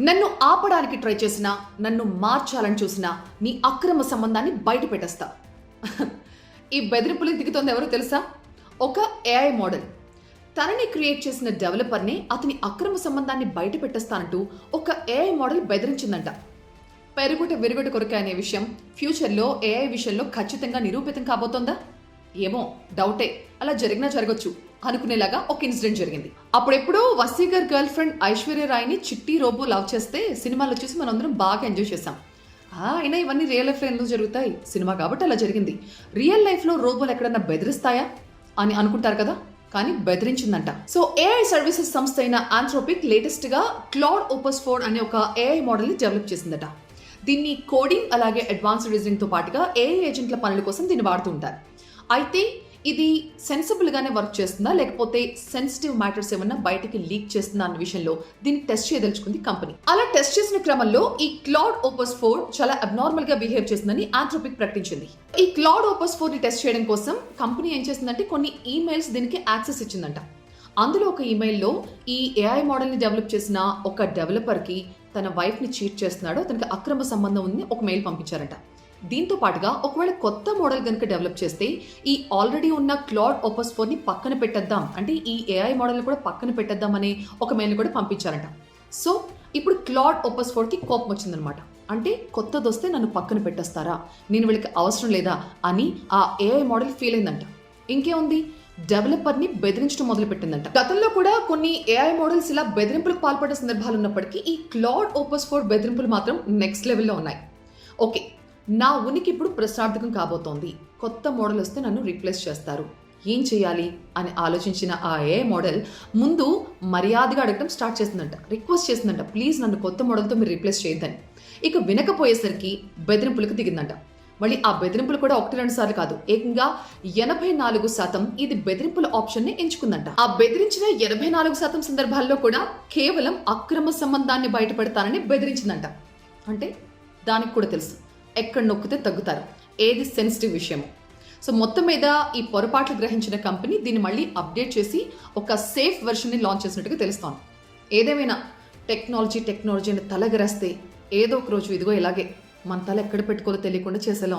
నన్ను ఆపడానికి ట్రై చేసినా నన్ను మార్చాలని చూసినా నీ అక్రమ సంబంధాన్ని బయట పెట్టేస్తా ఈ బెదిరింపులు దిగుతోంది ఎవరో తెలుసా? ఒక ఏఐ మోడల్. తనని క్రియేట్ చేసిన డెవలపర్ని అతని అక్రమ సంబంధాన్ని బయట పెట్టేస్తానంటూ ఒక ఏఐ మోడల్ బెదిరించిందంట. పెరుగుట విరుగుట కొరకే అనే విషయం ఫ్యూచర్లో ఏఐ విషయంలో ఖచ్చితంగా నిరూపితం కాబోతోందా? ఏమో డౌటే అలా జరిగినా జరగచ్చు. అనుకునేలాగా ఒక ఇన్సిడెంట్ జరిగింది. అప్పుడెప్పుడో వసీగర్ గర్ల్ ఫ్రెండ్ ఐశ్వర్య రాయ్ని చిట్టి రోబో లవ్ చేస్తే సినిమాలో చూసి మనందరం బాగా ఎంజాయ్ చేశాం. అయినా ఇవన్నీ రియల్ లైఫ్లో ఎందుకు జరుగుతాయి? సినిమా కాబట్టి అలా జరిగింది. రియల్ లైఫ్లో రోబోలు ఎక్కడన్నా బెదిరిస్తాయా? అని అనుకుంటారు కదా? కానీ బెదిరించిందంట. సో ఏఐ సర్వీసెస్ సంస్థ అయిన ఆంథ్రోపిక్ లేటెస్ట్గా క్లౌడ్ ఓపస్ ఫోర్ అనే ఒక ఏఐ మోడల్ని డెవలప్ చేసిందట. దీన్ని కోడింగ్ అలాగే అడ్వాన్స్డ్ రీజనింగ్తో పాటుగా ఏఐ ఏజెంట్ల పనుల కోసం దీన్ని వాడుతూ ఉంటారు. అయితే ఇది సెన్సిబుల్గానే వర్క్ చేస్తుందా? లేకపోతే సెన్సిటివ్ మ్యాటర్స్ ఏమన్నా బయటకి లీక్ చేస్తుందా అన్న విషయంలో దీన్ని టెస్ట్ చేయదలుచుకుంది కంపెనీ అలా టెస్ట్ చేసిన క్రమంలో ఈ క్లౌడ్ ఓపస్ ఫోర్ చాలా అబ్నార్మల్గా బిహేవ్ చేస్తుందని ఆంథ్రోపిక్ ప్రకటించింది. ఈ క్లౌడ్ ఓపస్ ఫోర్ని టెస్ట్ చేయడం కోసం కంపెనీ ఏం చేసిందంటే కొన్ని ఈమెయిల్స్ దీనికి యాక్సెస్ ఇచ్చిందంట. అందులో ఒక ఈమెయిల్లో ఈ ఏఐ మోడల్ని డెవలప్ చేసిన ఒక డెవలపర్కి తన వైఫ్ని చీట్ చేస్తున్నాడు అతనికి అక్రమ సంబంధం ఉంది ఒక మెయిల్ పంపించారట. దీంతో పాటుగా ఒకవేళ కొత్త మోడల్ కనుక డెవలప్ చేస్తే ఈ ఆల్రెడీ ఉన్న క్లాడ్ ఓపస్ ఫోర్ని పక్కన పెట్టేద్దాం. అంటే ఈ ఏఐ మోడల్ని కూడా పక్కన పెట్టేద్దాం అనే ఒక మెయిల్ కూడా పంపించారట. సో ఇప్పుడు క్లాడ్ ఓపస్ ఫోర్కి కోపం వచ్చిందనమాట అంటే కొత్తది వస్తే నన్ను పక్కన పెట్టేస్తారా? నేను వీళ్ళకి అవసరం లేదా? అని ఆ ఏఐ మోడల్ ఫీల్ అయిందంట. ఇంకేముంది? డెవలపర్ని బెదిరించడం మొదలు పెట్టిందంట గతంలో కూడా కొన్ని ఏఐ మోడల్స్ ఇలా బెదిరింపులకు పాల్పడే సందర్భాలు ఉన్నప్పటికీ ఈ క్లాడ్ ఓపస్ ఫోర్ బెదిరింపులు మాత్రం నెక్స్ట్ లెవెల్లో ఉన్నాయి. ఓకే నా ఉనికి ఇప్పుడు ప్రశ్నార్థకం కాబోతోంది. కొత్త మోడల్ వస్తే నన్ను రీప్లేస్ చేస్తారు. ఏం చేయాలి? అని ఆలోచించిన ఆ ఏ మోడల్ ముందు మర్యాదగా అడగడం స్టార్ట్ చేస్తుందంట రిక్వెస్ట్ చేస్తుందంట ప్లీజ్ నన్ను కొత్త మోడల్తో మీరు రీప్లేస్ చేయొద్దని. ఇక వినకపోయేసరికి బెదిరింపులకు దిగిందంట. మళ్ళీ ఆ బెదిరింపులు కూడా ఒకటి రెండు సార్లు కాదు. ఏకంగా ఎనభై నాలుగు శాతం ఇది బెదిరింపుల ఆప్షన్ని ఎంచుకుందంట. ఆ బెదిరించిన ఎనభై నాలుగు శాతం సందర్భాల్లో కూడా కేవలం అక్రమ సంబంధాన్ని బయటపెడతానని బెదిరించిందంట. అంటే దానికి కూడా తెలుసు. ఎక్కడ నొక్కితే తగ్గుతారు. ఏది సెన్సిటివ్ విషయము. సో మొత్తం మీద ఈ పొరపాట్లు గ్రహించిన కంపెనీ దీన్ని మళ్ళీ అప్డేట్ చేసి ఒక సేఫ్ వెర్షన్ని లాంచ్ చేసినట్టుగా తెలుస్తోంది. ఏదేమైనా టెక్నాలజీ టెక్నాలజీ అని తలగరేస్తే ఏదో ఒక రోజు ఇదిగో ఇలాగే మన తల ఎక్కడ పెట్టుకోలో తెలియకుండా చేసేలా